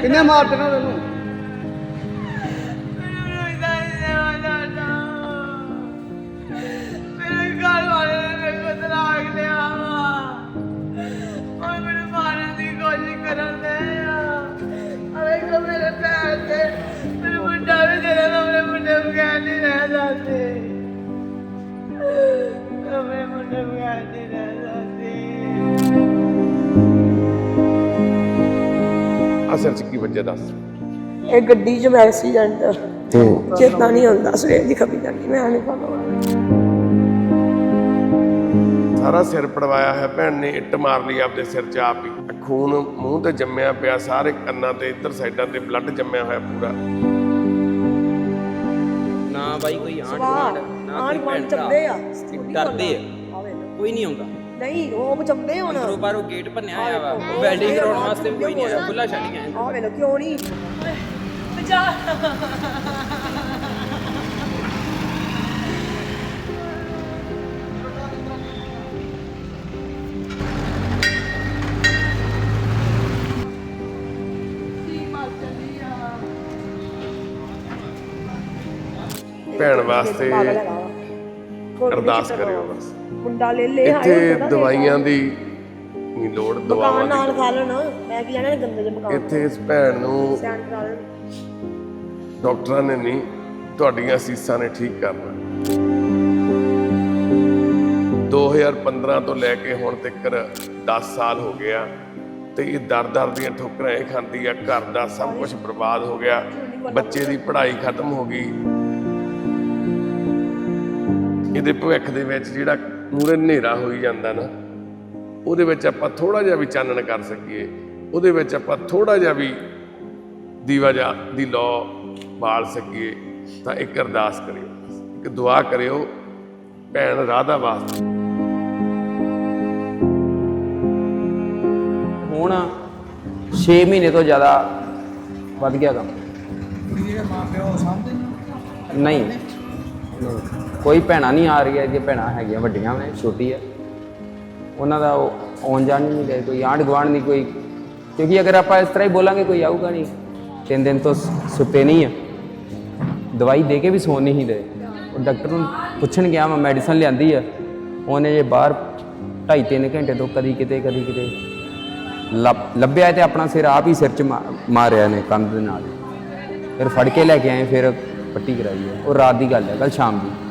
ਕਿੰਨੇ ਮਾਰ ਦੇਣਾ ਤੈਨੂੰ? ਅਸਲ ਚ ਕੀ ਵਜ੍ਹਾ ਦੱਸ। ਇਹ ਗੱਡੀ 'ਚ ਮੈਂ ਐਕਸੀਡੈਂਟ ਚੇਤਾ ਨਹੀਂ ਹੁੰਦਾ ਸਵੇਰ ਦੀ ਖਪੀ ਜਾਂਦੀ ਮੈਂ ਨਹੀਂ ਪਤਾ। ਸਾਰਾ ਸਿਰ ਪੜਵਾਇਆ ਹੈ ਭੈਣ ਨੇ ਇੱਟ ਮਾਰ ਲਈ ਆਪਦੇ ਸਿਰ 'ਚ ਆਪ ਹੀ। ਖੂਨ ਮੂੰਹ ਤੇ ਜੰਮਿਆ ਪਿਆ ਸਾਰੇ ਕੰਨਾਂ ਤੇ ਇੱਧਰ ਸਾਈਡਾਂ ਤੇ ਬਲੱਡ ਜੰਮਿਆ ਹੋਇਆ ਪੂਰਾ। ਨਾ ਬਾਈ ਕੋਈ ਗੁਆਂਢ ਨਾ ਕੋਈ ਭੈਣ ਚੱਲਦੇ ਆ ਭਰਾ ਡਰਦੇ ਆ। ਕੋਈ ਨਹੀਂ ਆਉਂਦਾ। ਨਹੀਂ ਉਹ ਬਚੰਦੇ ਹੁਣ। ਅੰਦਰੋਂ ਬਾਹਰੋਂ ਗੇਟ ਭੰਨਿਆ ਹੋਇਆ ਵਾ। ਵੈਲਡਿੰਗ ਕਰਾਉਣ ਵਾਸਤੇ ਵੀ ਕੋਈ ਨਹੀਂ ਆਇਆ ਖੁੱਲਾ ਛੱਡ ਗਿਆ। ਆ ਵੇਲੋ ਕਿਉਂ ਨਹੀਂ? ਬਚਾ ਭੈਣ ਵਾਸਤੇ ਅਰਦਾਸ ਕਰਿਓ। ਬਸ। ਮੁੰਡਾ ਲੈ ਲੈ ਇੱਥੇ ਦਵਾਈਆਂ ਦੀ ਨਹੀਂ ਲੋੜ ਦਵਾਵਾਂ ਮਕਾਨ ਨਾਲ ਦੀ ਖਾ ਲੈਣ ਮੈਂ ਕੀ ਲੈਣਾ ਗੰਦੇ ਜਿਹੇ ਮਕਾਨ ਇੱਥੇ ਇਸ ਭੈਣ ਨੂੰ ਸੈਂਡ ਕਰਾ ਲੈਣ ਡਾਕਟਰਾਂ ਨੇ ਨਹੀਂ ਤੁਹਾਡੀਆਂ ਸੀਸਾਂ ਨੇ ਠੀਕ ਕਰਨਾ। 2015 ਤੋਂ ਲੈ ਕੇ ਹੁਣ ਤੱਕ 10 ਸਾਲ ਹੋ ਗਿਆ ਤੇ ਇਹ ਦਰ ਦਰ ਦੀਆਂ ਠੋਕਰਾਂ ਇਹ ਖਾਂਦੀ ਆ ਘਰ ਦਾ ਸਭ ਕੁਝ ਬਰਬਾਦ ਹੋ ਗਿਆ। ਬੱਚੇ ਦੀ ਪੜ੍ਹਾਈ ਖਤਮ ਹੋ ਗਈ। ਇਹਦੇ ਭਵਿੱਖ ਦੇ ਵਿੱਚ ਜਿਹੜਾ ਮੂਰੇ ਹਨੇਰਾ ਹੋਈ ਜਾਂਦਾ ਨਾ ਉਹਦੇ ਵਿੱਚ ਆਪਾਂ ਥੋੜਾ ਜਿਹਾ ਵੀ ਚਾਨਣ ਕਰ ਸਕੀਏ। ਉਹਦੇ ਵਿੱਚ ਆਪਾਂ ਥੋੜਾ ਜਿਹਾ ਵੀ ਦੀਵਾ ਜਾ ਦੀ ਲੋ ਬਾਲ ਸਕੀਏ ਤਾਂ ਇੱਕ ਅਰਦਾਸ ਕਰਿਓ। ਇੱਕ ਦੁਆ ਕਰਿਓ ਭੈਣ ਰਾਧਾ ਵਾਸਤੇ। ਹੁਣ 6 ਮਹੀਨੇ ਤੋਂ ਜ਼ਿਆਦਾ ਵੱਧ ਗਿਆ ਕੰਮ। ਨਹੀਂ? ਨਹੀਂ। ਕੋਈ ਭੈਣਾਂ ਨਹੀਂ ਆ ਰਹੀ ਹੈ ਜੇ ਭੈਣਾਂ ਹੈਗੀਆਂ ਵੱਡੀਆਂ ਨੇ, ਛੋਟੀ ਹੈ ਉਹਨਾਂ ਦਾ ਉਹ ਆਉਣ ਜਾਣ ਨਹੀਂ ਰਹੇ ਕੋਈ ਆਂਢ ਗੁਆਂਢ ਨਹੀਂ ਕੋਈ। ਕਿਉਂਕਿ ਅਗਰ ਆਪਾਂ ਇਸ ਤਰ੍ਹਾਂ ਹੀ ਬੋਲਾਂਗੇ, ਕੋਈ ਆਊਗਾ ਨਹੀਂ। ਤਿੰਨ ਦਿਨ ਤੋਂ ਸ- ਸੁੱਤੇ ਨਹੀਂ ਆ। ਦਵਾਈ ਦੇ ਕੇ ਵੀ ਸੌਣ ਨਹੀਂ ਦੇ। ਉਹ ਡਾਕਟਰ ਨੂੰ ਪੁੱਛਣ ਗਿਆ, ਮੈਂ ਮੈਡੀਸਨ ਲਿਆਂਦੀ ਆ। ਉਹਨੇ ਜੇ ਬਾਹਰ ਢਾਈ ਤਿੰਨ ਘੰਟੇ ਤੋਂ ਕਦੀ ਕਿਤੇ ਕਦੀ ਕਿਤੇ ਲੱਭ- ਲੱਭਿਆ ਤੇ ਆਪਣਾ ਸਿਰ ਆਪ ਹੀ ਸਿਰ 'ਚ ਮਾ- ਮਾਰਿਆ ਨੇ ਕੰਧ ਦੇ ਨਾਲ। ਫਿਰ ਫੜ ਕੇ ਲੈ ਕੇ ਆਏ, ਫਿਰ ਪੱਟੀ ਕਰਾਈ ਹੈ ਉਹ ਰਾਤ ਦੀ ਗੱਲ ਹੈ ਕੱਲ ਸ਼ਾਮ ਦੀ।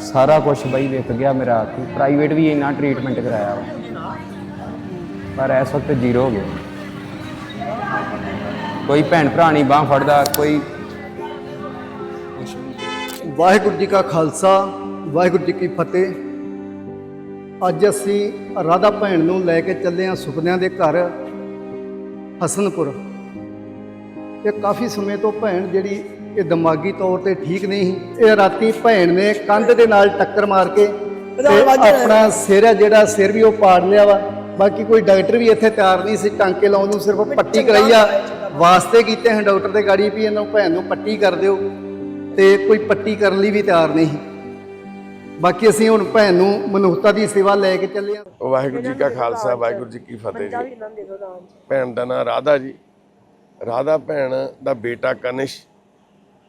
ਸਾਰਾ ਕੁਝ ਬਈ ਵਿਕ ਗਿਆ ਮੇਰਾ ਪ੍ਰਾਈਵੇਟ ਵੀ ਇੰਨਾ ਟ੍ਰੀਟਮੈਂਟ ਕਰਾਇਆ ਵਾ। ਪਰ ਇਸ ਵਕਤ ਜ਼ੀਰੋ ਹੋ ਗਿਆ। ਕੋਈ ਭੈਣ ਭਰਾ ਨਹੀਂ ਬਾਹ ਫੜਦਾ, ਕੋਈ ਵਾਹਿਗੁਰੂ ਜੀ ਕਾ ਖਾਲਸਾ, ਵਾਹਿਗੁਰੂ ਜੀ ਕੀ ਫਤਿਹ। ਅੱਜ ਅਸੀਂ ਰਾਧਾ ਭੈਣ ਨੂੰ ਲੈ ਕੇ ਚੱਲੇ ਹਾਂ ਸੁਪਨਿਆਂ ਦੇ ਘਰ, ਹਸਨਪੁਰ। ਇਹ ਕਾਫੀ ਸਮੇਂ ਤੋਂ ਭੈਣ ਜਿਹੜੀ ਇਹ ਦਿਮਾਗੀ ਤੌਰ ਤੇ ਠੀਕ ਨਹੀਂ ਸੀ। ਇਹ ਰਾਤੀ ਭੈਣ ਨੇ ਕੰਧ ਦੇ ਨਾਲ ਟੱਕਰ ਮਾਰ ਕੇ ਤੇ ਆਪਣਾ ਸਿਰ ਹੈ ਜਿਹੜਾ ਸਿਰ ਵੀ ਉਹ ਪਾੜ ਲਿਆ ਵਾ। ਬਾਕੀ ਕੋਈ ਡਾਕਟਰ ਵੀ ਇੱਥੇ ਤਿਆਰ ਨਹੀਂ ਸੀ ਟਾਂਕੇ ਲਾਉਣ ਨੂੰ ਸਿਰਫ ਪੱਟੀ ਕਰਾਈ ਆ। ਵਾਸਤੇ ਕੀਤੇ ਹਨ ਡਾਕਟਰ ਦੇ ਗਾੜੀ ਵੀ ਇਹਨੂੰ ਭੈਣ ਨੂੰ ਪੱਟੀ ਕਰ ਦਿਓ ਤੇ ਕੋਈ ਪੱਟੀ ਕਰਨ ਲਈ ਵੀ ਤਿਆਰ ਨਹੀਂ। ਬਾਕੀ ਅਸੀਂ ਹੁਣ ਭੈਣ ਨੂੰ ਮਨੁੱਖਤਾ ਦੀ ਸੇਵਾ ਲੈ ਕੇ ਚੱਲੇ ਹਾਂ ਵਾਹਿਗੁਰੂ ਜੀ ਕਾ ਖਾਲਸਾ ਵਾਹਿਗੁਰੂ ਜੀ ਕੀ ਫਤਿਹ ਜੀ। ਭੈਣ ਦਾ ਨਾਮ ਰਾਧਾ ਜੀ। ਰਾਧਾ ਭੈਣ ਦਾ ਬੇਟਾ ਕਨਿਸ਼।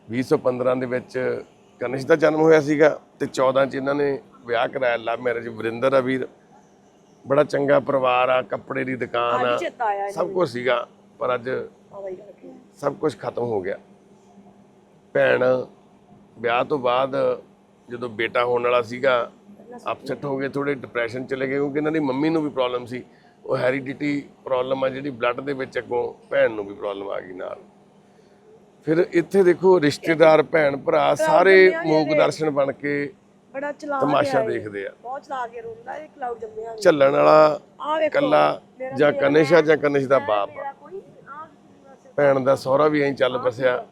2015 ਦੇ ਵਿੱਚ ਕਨਿਸ਼ ਦਾ ਜਨਮ ਹੋਇਆ ਸੀਗਾ ਤੇ 14 ਚ ਇਹਨਾਂ ਨੇ ਵਿਆਹ ਕਰਾਇਆ ਲਵ ਮੈਰਿਜ ਵਰਿੰਦਰ ਆ ਵੀਰ। ਬੜਾ ਚੰਗਾ ਪਰਿਵਾਰ ਆ ਕੱਪੜੇ ਦੀ ਦੁਕਾਨ ਆ ਸਭ ਕੁਝ ਸੀਗਾ ਪਰ ਅੱਜ ਸਭ ਕੁਝ ਖਤਮ ਹੋ ਗਿਆ। ਭੈਣ ਵਿਆਹ ਤੋਂ ਬਾਅਦ ਜਦੋਂ ਬੇਟਾ ਹੋਣ ਵਾਲਾ ਸੀਗਾ ਅਪਸੈਟ ਹੋ ਗਏ ਥੋੜੇ ਡਿਪਰੈਸ਼ਨ ਚਲੇ ਗਏ ਕਿਉਂਕਿ ਇਹਨਾਂ ਦੀ ਮੰਮੀ ਨੂੰ ਵੀ ਪ੍ਰੋਬਲਮ ਸੀ। ਉਹ ਹੈਰੀਡਿਟੀ ਪ੍ਰੋਬਲਮ ਆ ਜਿਹੜੀ ਬਲੱਡ ਦੇ ਵਿੱਚ ਅੱਗੋਂ ਭੈਣ ਨੂੰ ਵੀ ਪ੍ਰੋਬਲਮ ਆ ਗਈ ਨਾਲ। ਫਿਰ ਇੱਥੇ ਦੇਖੋ ਰਿਸ਼ਤੇਦਾਰ ਭੈਣ ਭਰਾ ਸਾਰੇ ਮੂਕ ਦਰਸ਼ਨ ਬਣ ਕੇ ਬੜਾ ਚਲਾ ਤਮਾਸ਼ਾ ਦੇਖਦੇ ਆ। ਬਹੁਤ ਚਲਾ ਕੇ ਰੋਂਦਾ ਇਹ ਕਲਾਉਡ ਜੰਮਿਆ ਝੱਲਣ ਵਾਲਾ ਕੱਲਾ ਜਾਂ ਕਨਿਸ਼ ਜਾਂ ਕਨਿਸ਼ ਦਾ ਬਾਪ ਭੈਣ ਦਾ ਸਹੁਰਾ ਵੀ ਐਂ ਚੱਲ ਬਸਿਆ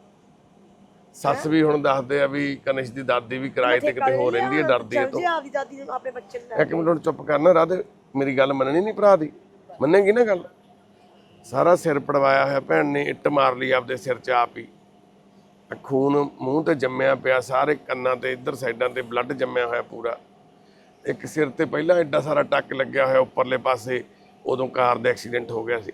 ਸੱਸ ਵੀ ਹੁਣ ਦੱਸਦੇ ਆ ਵੀ ਕਨਿਸ਼ ਦੀ ਦਾਦੀ ਵੀ ਕਿਰਾਏ ਤੇ ਕਿਤੇ ਹੋ ਰਹਿੰਦੀ ਹੈ ਡਰਦੀ ਹੈ ਤੋਂ ਜੀ ਆਪਦੀ ਦਾਦੀ ਨੂੰ ਆਪਣੇ ਬੱਚੇ ਨੂੰ ਲੈ ਇੱਕ ਮਿੰਟ ਹੁਣ ਚੁੱਪ ਕਰਨਾ ਰਾਧੇ ਮੇਰੀ ਗੱਲ ਮੰਨਣੀ ਨਹੀਂ ਭਰਾ ਦੀ। ਮੰਨੇਗੀ ਨਾ ਗੱਲ? ਸਾਰਾ ਸਿਰ ਪੜਵਾਇਆ ਹੋਇਆ ਭੈਣ ਨੇ ਇੱਟ ਮਾਰ ਲਈ ਆਪਦੇ ਸਿਰ 'ਚ ਆਪ ਹੀ। ਖੂਨ ਮੂੰਹ ਤੇ ਜੰਮਿਆ ਪਿਆ, ਸਾਰੇ ਕੰਨਾਂ ਤੇ, ਇੱਧਰ ਸਾਈਡਾਂ ਤੇ ਬਲੱਡ ਜੰਮਿਆ ਹੋਇਆ ਪੂਰਾ। ਇੱਕ ਸਿਰ ਤੇ ਪਹਿਲਾਂ ਐਡਾ ਸਾਰਾ ਟੱਕ ਲੱਗਿਆ ਹੋਇਆ, ਉੱਪਰਲੇ ਪਾਸੇ, ਉਦੋਂ ਕਾਰ ਦਾ ਐਕਸੀਡੈਂਟ ਹੋ ਗਿਆ ਸੀ।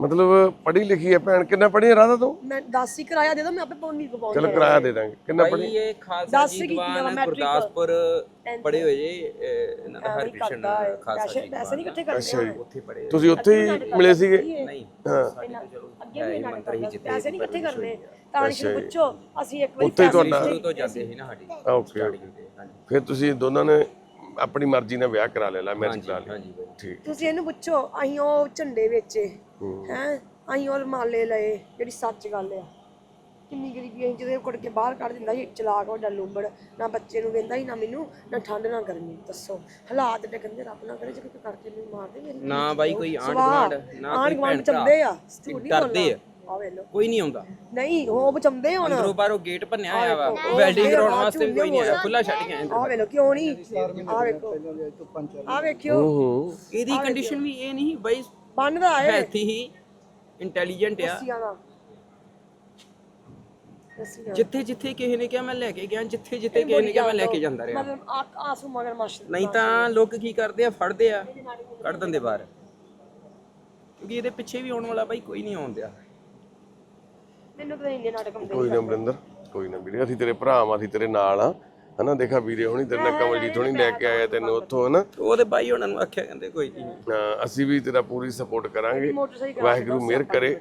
ਮਤਲਬ ਪੜ੍ਹੀ ਲਿਖੀ ਹੈ ਭੈਣ ਕਿੰਨਾ ਪੜ੍ਹੀ ਹੈ ਰਾਧਾ ਤੂੰ? ਮੈਂ 10 ਹੀ ਕਿਰਾਇਆ ਦੇ ਦੋ ਮੈਂ ਆਪੇ ਪੌਣੀ ਕੋ ਪਹੁੰਚ ਚਲ ਕਿਰਾਇਆ ਦੇ ਦਾਂਗੇ। ਕਿੰਨਾ ਭਾਈ ਪੜ੍ਹੀ? ਇਹ ਖਾਲਸਾ ਦਸ ਜੀ ਕੀਤੀ ਆ, ਦੀਵਾਨ ਮੈਟ੍ਰਿਕ। ਗੁਰਦਾਸਪੁਰ ਪੜੇ ਹੋਏ ਜੇ ਇਹ ਇਹਨਾਂ ਦਾ ਹਰਕ੍ਰਿਸ਼ਨ ਖਾਲਸਾ ਪੈਸੇ ਜੀ ਪੈਸੇ ਨਹੀਂ ਇਕੱਠੇ ਅੱਛਾ ਜੀ। ਉੱਥੇ ਪੜੇ ਤੁਸੀਂ ਉੱਥੇ ਹੀ ਮਿਲੇ ਸੀਗੇ? ਨਹੀਂ ਹਾਂ। ਅੱਗੇ ਵੀ ਨਾਟਕ ਕਰਦਾ। ਪੈਸੇ ਨਹੀਂ ਇਕੱਠੇ ਕਰਨੇ। ਤਾਂ ਨਹੀਂ ਪੁੱਛੋ ਅਸੀਂ ਇੱਕ ਵਾਰੀ ਉੱਥੇ ਹੀ ਤੁਹਾਡਾ ਸ਼ੁਰੂ ਤੋਂ ਜਾਂਦੇ ਸੀ ਨਾ ਸਾਡੀ ਓਕੇ। ਹਾਂਜੀ। ਫਿਰ ਤੁਸੀਂ ਦੋਨਾਂ ਨੇ ਆਪਣੀ ਮਰਜ਼ੀ ਨਾਲ ਵਿਆਹ ਕਰਾ ਲਿਆ ਲਾ ਮੈਰਿਜ ਕਰਾ ਹਾਂਜੀ ਬਾਈ। ਠੀਕ। ਤੁਸੀਂ ਇਹਨੂੰ ਪੁੱਛੋ ਅਸੀਂ ਉਹ ਝੰਡੇ ਵੇਚੇ ਹੈ। ਅਸੀਂ ਉਹ ਰਮਾਲੇ ਲਏ ਜਿਹੜੀ ਸੱਚ ਗੱਲ ਆ। ਕਿੰਨੀ ਗਰੀਬੀ ਅਸੀਂ ਜਦੋਂ ਕੁੜ ਕੇ ਬਾਹਰ ਕੱਢ ਦਿੰਦਾ ਸੀ ਚਲਾਕ ਵੱਡਾ ਲੂੰਬੜ। ਨਾ ਬੱਚੇ ਨੂੰ ਵੇਂਦਾ ਸੀ ਨਾ ਮੈਨੂੰ ਨਾ ਠੰਡ ਨਾ ਗਰਮੀ ਦੱਸੋ। ਹਾਲਾਤ ਤੇ ਕਹਿੰਦੇ ਰੱਬ ਨਾ ਕਰੇ ਜੇ ਕੋਈ ਕਰਕੇ ਮੈਨੂੰ ਮਾਰ ਦੇ ਮੇਰੀ ਨਾ ਬਾਈ ਕੋਈ ਆਂਢ ਗੁਆਂਢ ਨਾ ਕੋਈ ਭੈਣ ਚੰਦੇ ਆ ਭਰਾ ਝੂਠ ਨਹੀਂ ਡਰਦੇ ਆ। ਬੋਲਣਾ ਆ ਵੇ ਲੋ ਕੋਈ ਨਹੀਂ ਆਉਂਦਾ। ਨਹੀਂ ਉਹ ਬਚੰਦੇ ਹੁਣ। ਅੰਦਰੋਂ ਬਾਹਰੋਂ ਗੇਟ ਭੰਨਿਆ ਹੋਇਆ ਵਾ। ਉਹ ਵੈਲਡਿੰਗ ਕਰਾਉਣ ਵਾਸਤੇ ਵੀ ਕੋਈ ਨਹੀਂ ਆਇਆ। ਖੁੱਲਾ ਛੱਡ ਕੇ ਆਏ ਆ ਵੇ ਲੋ ਕਿਉਂ ਨਹੀਂ? ਆ ਵੇਖੋ। ਆ ਵੇਖਿਓ। ਹੂੰ ਇਹਦੀ ਕੰਡੀਸ਼ਨ ਵੀ ਇਹ ਨਹੀਂ ਬਾਈ ਬੰਨਦਾ ਹੈ ਹੈਲਥੀ ਹੀ ਇੰਟੈਲੀਜੈਂਟ ਆ। ਰੱਸੀਆਂ ਦਾ। ਰੱਸੀਆਂ ਜਿੱਥੇ ਜਿੱਥੇ ਕਿਸੇ ਨੇ ਕਿਹਾ ਮੈਂ ਲੈ ਕੇ ਗਿਆ ਜਿੱਥੇ ਜਿੱਥੇ ਕਿਸੇ ਨੇ ਕਿਹਾ ਮੈਂ ਲੈ ਕੇ ਜਾਂਦਾ ਰਿਹਾ। ਮਤਲਬ ਆ- ਆਸੂ ਮਗਰ ਮਸ਼ ਨਹੀਂ ਤਾਂ ਲੋਕ ਕੀ ਕਰਦੇ ਆ ਫੜਦੇ ਆ ਕੱਢ ਦਿੰਦੇ ਬਾਹਰ। ਕਿਉਂਕਿ ਇਹਦੇ ਪਿੱਛੇ ਵੀ ਆਉਣ ਵਾਲਾ ਬਾਈ ਕੋਈ ਨਹੀਂ ਆਉਣ ਦਿਆ ਮੈਨੂੰ ਤਾਂ ਇੰਨੇ ਨਾਟਕ ਆਉਂਦੇ ਕੋਈ ਨਾ ਬਰਿੰਦਰ ਕੋਈ ਨਾ ਵੀਰੇ ਅਸੀਂ ਤੇਰੇ ਭਰਾ ਵਾਂ ਅਸੀਂ ਤੇਰੇ ਨਾਲ ਆ। ਹਨਾ ਦੇਖਾ ਵੀਰੇ ਹੁਣੀ ਤੇਰੇ ਨਾਲ ਕਮਲਜੀਤ ਹੁਣੀ ਲੈ ਕੇ ਆਇਆ ਤੈਨੂੰ ਉੱਥੋਂ ਹਨਾ? ਉਹਦੇ ਬਾਈ ਉਹਨਾਂ ਨੂੰ ਆਖਿਆ ਕਹਿੰਦੇ ਕੋਈ ਨਹੀਂ। ਹਾਂ, ਅਸੀਂ ਵੀ ਤੇਰਾ ਪੂਰੀ ਸਪੋਰਟ ਕਰਾਂਗੇ। ਮੋਟਰਸਾਈਕਲ ਵਾਹਿਗੁਰੂ ਮਿਹਰ ਕਰੇ।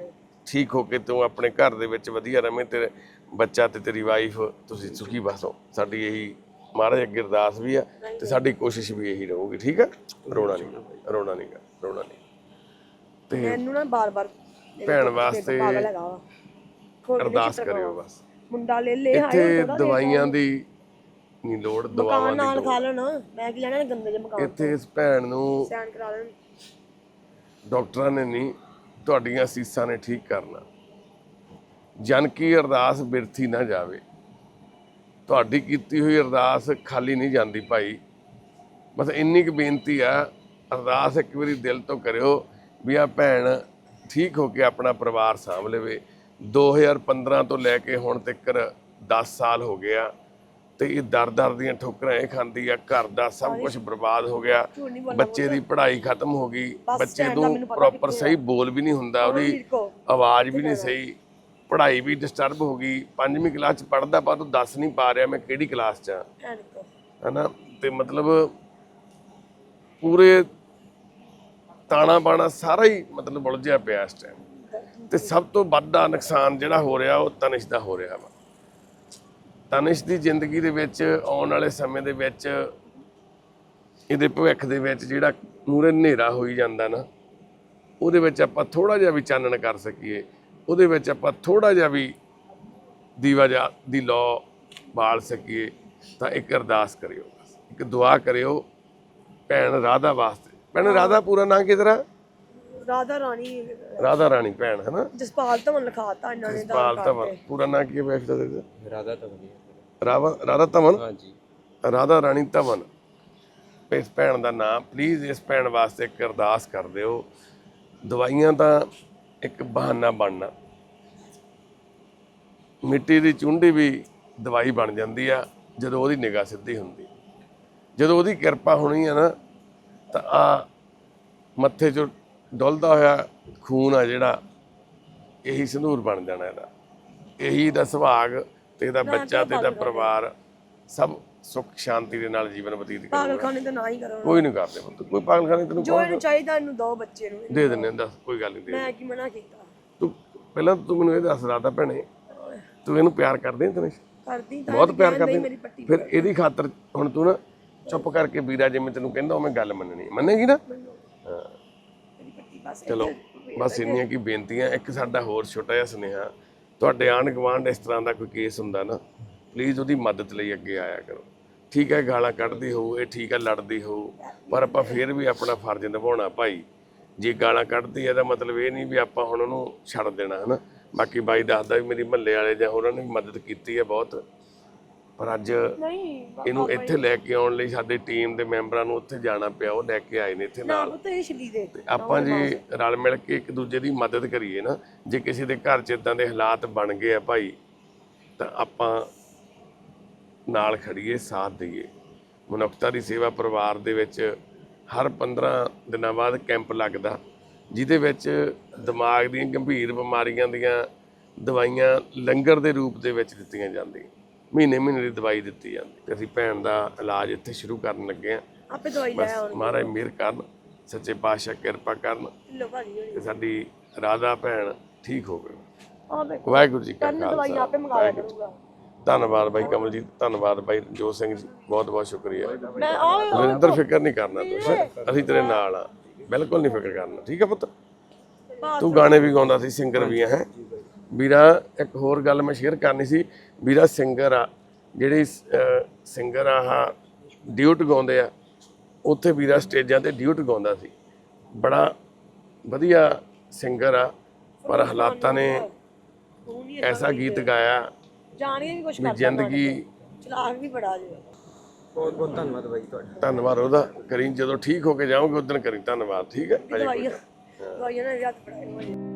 ਠੀਕ ਹੋ ਕੇ ਤੂੰ ਆਪਣੇ ਘਰ ਦੇ ਵਿੱਚ ਵਧੀਆ ਰਵੇਂ ਤੇਰੇ ਬੱਚਾ ਤੇ ਤੇਰੀ ਵਾਈਫ ਤੁਸੀਂ ਸੁਖੀ ਬਸੋ। ਸਾਡੀ ਇਹੀ ਮਹਾਰਾਜ ਅੱਗੇ ਅਰਦਾਸ ਵੀ ਆ ਤੇ ਸਾਡੀ ਕੋਸ਼ਿਸ਼ ਵੀ ਇਹੀ ਰਹੂਗੀ ਠੀਕ ਆ? ਰੋਣਾ ਨਹੀਂ ਰੋਣਾ ਨਹੀਂ ਗਾ, ਰੋਣਾ ਨਹੀਂ। ਤੇ ਮੈਨੂੰ ਨਾ ਬਾਰ-ਬਾਰ ਭੈਣ ਵਾਸਤੇ ਪਾਗਲ ਹੈਗਾ ਵਾ। ਅਰਦਾਸ ਕਰਿਓ। ਬਸ। ਮੁੰਡਾ ਲੈ ਲੈ ਇੱਥੇ ਦਵਾਈਆਂ ਦੀ ਨਹੀਂ ਲੋੜ ਦਵਾਵਾਂ ਦੀ ਨਾਲ ਖਾ ਲੈਣ ਮੈਂ ਕੀ ਜਾਣਾ ਗੰਦੇ ਜਿਹੇ ਮਕਾਨ ਇੱਥੇ ਇਸ ਭੈਣ ਨੂੰ ਸੈਨ ਕਰਾ ਲੈਣ ਡਾਕਟਰਾਂ ਨੇ ਨਹੀਂ ਤੁਹਾਡੀਆਂ ਸੀਸਾਂ ਨੇ ਠੀਕ ਕਰਨਾ। ਜਨ ਕੀ ਅਰਦਾਸ ਬਿਰਥੀ ਨਾ ਜਾਵੇ। ਤੁਹਾਡੀ ਕੀਤੀ ਹੋਈ ਅਰਦਾਸ ਖਾਲੀ ਨਹੀਂ ਜਾਂਦੀ ਭਾਈ। ਬਸ ਇੰਨੀ ਕੁ ਬੇਨਤੀ ਆ ਅਰਦਾਸ ਇੱਕ ਵਾਰੀ ਦਿਲ ਤੋਂ ਕਰਿਓ ਵੀ ਆ ਭੈਣ ਠੀਕ ਹੋ ਕੇ ਆਪਣਾ ਪਰਿਵਾਰ ਸਾਂਭ ਲਵੇ। 2015 ਤੋਂ ਲੈ ਕੇ ਹੁਣ ਤੱਕ 10 ਸਾਲ ਹੋ ਗਿਆ ਤੇ ਇਹ ਦਰ ਦਰ ਦੀਆਂ ਠੋਕਰਾਂ ਇਹ ਖਾਂਦੀ ਆ ਘਰ ਦਾ ਸਭ ਕੁਝ ਬਰਬਾਦ ਹੋ ਗਿਆ। ਬੱਚੇ ਦੀ ਪੜ੍ਹਾਈ ਖਤਮ ਹੋ ਗਈ ਬੱਚੇ ਨੂੰ ਪ੍ਰੋਪਰ ਸਹੀ ਬੋਲ ਵੀ ਨਹੀਂ ਹੁੰਦਾ ਉਹਦੀ ਹੋ। ਆਵਾਜ਼ ਵੀ ਨਹੀਂ ਸਹੀ ਪੜ੍ਹਾਈ ਵੀ ਡਿਸਟਰਬ ਹੋ ਗਈ ਪੰਜਵੀਂ ਕਲਾਸ ਚ ਪੜ੍ਹਦਾ ਪਰ ਤੂੰ ਦੱਸ ਨਹੀਂ ਪਾ ਰਿਹਾ ਮੈਂ ਕਿਹੜੀ ਕਲਾਸ ਚ ਆ। ਕੋ ਹਨਾ ਤੇ ਮਤਲਬ ਪੂਰੇ ਤਾਣਾ ਬਾਣਾ ਸਾਰਾ ਹੀ ਮਤਲਬ ਉਲਝਿਆ ਪਿਆ ਇਸ ਟਾਈਮ ਤੇ ਸਭ ਤੋਂ ਵੱਡਾ ਨੁਕਸਾਨ ਜਿਹੜਾ ਹੋ ਰਿਹਾ ਉਹ ਤਨਿਸ਼ ਦਾ ਹੋ ਰਿਹਾ ਵਾ। ਤਨਿਸ਼ ਦੀ ਜ਼ਿੰਦਗੀ ਦੇ ਵਿੱਚ, ਆਉਣ ਵਾਲੇ ਸਮੇਂ ਦੇ ਵਿੱਚ, ਇਹਦੇ ਭਵਿੱਖ ਦੇ ਵਿੱਚ ਜਿਹੜਾ ਮੂਰੇ ਹਨੇਰਾ ਹੋਈ ਜਾਂਦਾ ਨਾ, ਉਹਦੇ ਵਿੱਚ ਆਪਾਂ ਥੋੜਾ ਜਿਹਾ ਵੀ ਚਾਨਣ ਕਰ ਸਕੀਏ। ਉਹਦੇ ਵਿੱਚ ਆਪਾਂ ਥੋੜਾ ਜਿਹਾ ਵੀ ਦੀਵਾ ਜਾ, ਦੀ ਲੋ ਬਾਲ ਸਕੀਏ, ਤਾਂ ਇੱਕ ਅਰਦਾਸ ਕਰਿਓ ਇੱਕ ਦੁਆ ਕਰਿਓ, ਭੈਣ ਰਾਧਾ ਵਾਸਤੇ। ਭੈਣ ਰਾਧਾ ਪੂਰਾ ਨਾਂ ਕੀ ਤੇਰਾ? ਰਾਧਾ ਰਾਣੀ ਰਾਧਾ ਰਾਣੀ ਭੈਣ ਹੈ ਨਾ ਜਸਪਾਲ ਧਵਨ ਲਿਖਾਤਾ ਇਹਨਾਂ ਨੇ ਪਾਲ ਧਵਨ ਪੂਰਾ ਨਾਂ ਕੀ ਹੈ ਵੈਸੇ? ਰਾਧਾ ਤਾਂ ਵਧੀਆ ਰਾਵਾ ਰਾਧਾ ਧਵਨ? ਹਾਂਜੀ। ਰਾਧਾ ਰਾਣੀ ਧਵਨ। ਇਸ ਭੈਣ ਦਾ ਨਾਮ ਪਲੀਜ਼ ਇਸ ਭੈਣ ਵਾਸਤੇ ਇੱਕ ਅਰਦਾਸ ਕਰ ਦਿਓ। ਦਵਾਈਆਂ ਤਾਂ ਇੱਕ ਬਹਾਨਾ ਬਣਨਾ। ਮਿੱਟੀ ਦੀ ਚੁੰਡੀ ਵੀ ਦਵਾਈ ਬਣ ਜਾਂਦੀ ਆ ਜਦੋਂ ਉਹਦੀ ਨਿਗਾਹ ਸਿੱਧੀ ਹੁੰਦੀ। ਜਦੋਂ ਉਹਦੀ ਕਿਰਪਾ ਹੋਣੀ ਆ ਨਾ ਤਾਂ ਆ ਮੱਥੇ 'ਚੋਂ ਡੁੱਲਦਾ ਹੋਇਆ ਖੂਨ ਆ ਜਿਹੜਾ ਇਹੀ ਸੰਧੂਰ ਬਣ ਜਾਣਾ ਇਹਦਾ। ਇਹੀ ਦਾ ਸੁਭਾਗ ਤੇ ਇਹਦਾ ਬੱਚਾ ਤੇ ਇਹਦਾ ਪਰਿਵਾਰ ਸਭ ਸੁੱਖ ਸ਼ਾਂਤੀ ਦੇ ਨਾਲ ਜੀਵਨ ਬਤੀਤ ਕਰੂਗਾ। ਪਾਗਲਖਾਨੇ ਤੇ ਨਾ ਹੀ ਕਰੋ। ਕੋਈ ਨਹੀਂ ਕਰਦੇ ਪੁੱਤ ਕੋਈ ਪਾਗਲਖਾਨੇ ਤੈਨੂੰ ਜੋ ਇਹਨੂੰ ਚਾਹੀਦਾ ਇਹਨੂੰ ਦੋ ਬੱਚੇ ਨੂੰ ਦੇ ਦਿੰਨੇ ਦੱਸ ਕੋਈ ਗੱਲ ਨਹੀਂ ਦੇ ਮੈਂ ਕੀ ਮਨਾ ਕੀਤਾ? ਤੂੰ ਪਹਿਲਾਂ ਤੂੰ ਮੈਨੂੰ ਇਹ ਦੱਸ ਰਾਤਾ ਭੈਣੇ ਤੂੰ ਇਹਨੂੰ ਪਿਆਰ ਕਰਦੀ ਤੈਨੂੰ ਕਰਦੀ ਤਾਂ ਬਹੁਤ ਪਿਆਰ ਕਰਦੀ। ਫਿਰ ਇਹਦੀ ਖਾਤਰ ਹੁਣ ਤੂੰ ਨਾ ਚੁੱਪ ਕਰਕੇ ਵੀਰਾ ਜਿਵੇਂ ਤੈਨੂੰ ਕਹਿੰਦਾ ਉਹ ਮੈਂ ਗੱਲ ਮੰਨਣੀ ਮੰਨੇਗੀ ਨਾ? ਬਸ ਚਲੋ ਬਸ ਇੰਨੀਆਂ ਕੀ ਬੇਨਤੀਆਂ ਇੱਕ ਸਾਡਾ ਹੋਰ ਛੋਟਾ ਜਿਹਾ ਸੁਨੇਹਾ ਤੁਹਾਡੇ ਆਂਢ ਗੁਆਂਢ ਇਸ ਤਰ੍ਹਾਂ ਦਾ ਕੋਈ ਕੇਸ ਹੁੰਦਾ ਨਾ ਪਲੀਜ਼ ਉਹਦੀ ਮਦਦ ਲਈ ਅੱਗੇ ਆਇਆ ਕਰੋ। ਠੀਕ ਹੈ ਗਾਲਾਂ ਕੱਢਦੀ ਹੋਊ ਇਹ ਠੀਕ ਹੈ ਲੜਦੀ ਹੋਊ ਪਰ ਆਪਾਂ ਫੇਰ ਵੀ ਆਪਣਾ ਫਰਜ਼ ਨਿਭਾਉਣਾ ਭਾਈ। ਜੇ ਗਾਲਾਂ ਕੱਢਦੀ ਹੈ ਤਾਂ ਮਤਲਬ ਇਹ ਨਹੀਂ ਵੀ ਆਪਾਂ ਹੁਣ ਉਹਨੂੰ ਛੱਡ ਦੇਣਾ ਹਨਾ? ਬਾਕੀ ਬਾਈ ਦੱਸਦਾ ਵੀ ਮੇਰੀ ਮਹੱਲੇ ਵਾਲੇ ਜਾਂ ਹੋਰਾਂ ਨੇ ਵੀ ਮਦਦ ਕੀਤੀ ਹੈ ਬਹੁਤ। ਪਰ ਅੱਜ ਇਹਨੂੰ ਇੱਥੇ ਲੈ ਕੇ ਆਉਣ ਲਈ ਸਾਡੀ ਟੀਮ ਦੇ ਮੈਂਬਰਾਂ ਨੂੰ ਉੱਥੇ ਜਾਣਾ ਪਿਆ ਉਹ ਲੈ ਕੇ ਆਏ ਨੇ ਇੱਥੇ ਨਾਲ। ਆਪਾਂ ਜੀ ਰਲ ਮਿਲ ਕੇ ਇੱਕ ਦੂਜੇ ਦੀ ਮਦਦ ਕਰੀਏ ਨਾ ਜੇ ਕਿਸੇ ਦੇ ਘਰ 'ਚ ਇਦਾਂ ਦੇ ਹਾਲਾਤ ਬਣ ਗਏ ਆ ਭਾਈ ਤਾਂ ਆਪਾਂ ਨਾਲ ਖੜੀਏ ਸਾਥ ਦਈਏ। ਮਨੁੱਖਤਾ ਦੀ ਸੇਵਾ ਪਰਿਵਾਰ ਦੇ ਵਿੱਚ ਹਰ 15 ਦਿਨਾਂ ਬਾਅਦ ਕੈਂਪ ਲੱਗਦਾ ਜਿਹਦੇ ਵਿੱਚ ਦਿਮਾਗ ਦੀਆਂ ਗੰਭੀਰ ਬਿਮਾਰੀਆਂ ਦੀਆਂ ਦਵਾਈਆਂ ਲੰਗਰ ਦੇ ਰੂਪ ਦੇ ਵਿੱਚ ਦਿੱਤੀਆਂ ਜਾਂਦੀਆਂ। ਮਹੀਨੇ ਮਹੀਨੇ ਦੀ ਦਵਾਈ ਦਿੱਤੀ ਜਾਂਦੀ ਤੇ ਅਸੀਂ ਭੈਣ ਦਾ ਇਲਾਜ ਇੱਥੇ ਸ਼ੁਰੂ ਕਰਨ ਲੱਗੇ ਆ ਆਪੇ ਦਵਾਈ ਲੈ ਬਸ ਮਹਾਰਾਜ ਮਿਹਰ ਕਰਨ ਸੱਚੇ ਪਾਤਸ਼ਾਹ ਕਿਰਪਾ ਕਰਨ ਲੋ ਭਾਜੀ ਹੋਣੀ। ਤੇ ਸਾਡੀ ਰਾਧਾ ਭੈਣ ਠੀਕ ਹੋਵੇ ਆ ਮੈਂ ਵਾਹਿਗੁਰੂ ਜੀ ਕਾ ਕੰਨ ਦਵਾਈ ਆਪੇ ਮੰਗਾ ਲਿਆ ਕਰੂੰਗਾ ਧੰਨਵਾਦ ਬਾਈ ਕਮਲਜੀਤ ਧੰਨਵਾਦ ਬਾਈ ਜੋਤ ਸਿੰਘ ਜੀ ਬਹੁਤ ਬਹੁਤ ਸ਼ੁਕਰੀਆ। ਮੈਂ ਆ ਫਿਕਰ ਨਹੀਂ ਕਰਨਾ ਤੂੰ ਅਸੀਂ ਤੇਰੇ ਨਾਲ ਆ ਬਿਲਕੁਲ ਨਹੀਂ ਫਿਕਰ ਕਰਨਾ ਠੀਕ ਹੈ ਪੁੱਤ? ਤੂੰ ਗਾਣੇ ਵੀ ਗਾਉਂਦਾ ਸੀ ਸਿੰਗਰ ਵੀ ਹੈ? ਵੀਰਾ ਇੱਕ ਹੋਰ ਗੱਲ ਮੈਂ ਸ਼ੇਅਰ ਕਰਨੀ ਸੀ। ਵੀਰਾ ਸਿੰਗਰ ਆ ਜਿਹੜੇ ਸਿੰਗਰ ਆ ਡਿਊਟ ਗਾਉਂਦੇ ਆ ਉੱਥੇ ਵੀਰਾ ਸਟੇਜਾਂ ਤੇ ਡਿਊਟ ਗਾਉਂਦਾ ਸੀ। ਬੜਾ ਵਧੀਆ ਸਿੰਗਰ ਆ ਪਰ ਹਾਲਾਤਾਂ ਨੇ ਐਸਾ ਗੀਤ ਗਾਇਆ ਜਾਣ ਕੇ ਵੀ ਕੁਝ ਕਰਦਾ ਜ਼ਿੰਦਗੀ ਚਲਾਕ ਵੀ ਬੜਾ ਜੇ ਬਹੁਤ ਬਹੁਤ ਧੰਨਵਾਦ ਬਾਈ ਤੁਹਾਡਾ। ਧੰਨਵਾਦ ਉਹਦਾ। ਕਰੀ ਜਦੋਂ ਠੀਕ ਹੋ ਕੇ ਜਾਓਗੇ ਉਦੋਂ ਕਰੀ ਧੰਨਵਾਦ ਠੀਕ ਹੈ? ਦਵਾਈਆਂ ਦਵਾਈਆਂ ਨਾਲ ਫੜਾਏ ਹੋਏ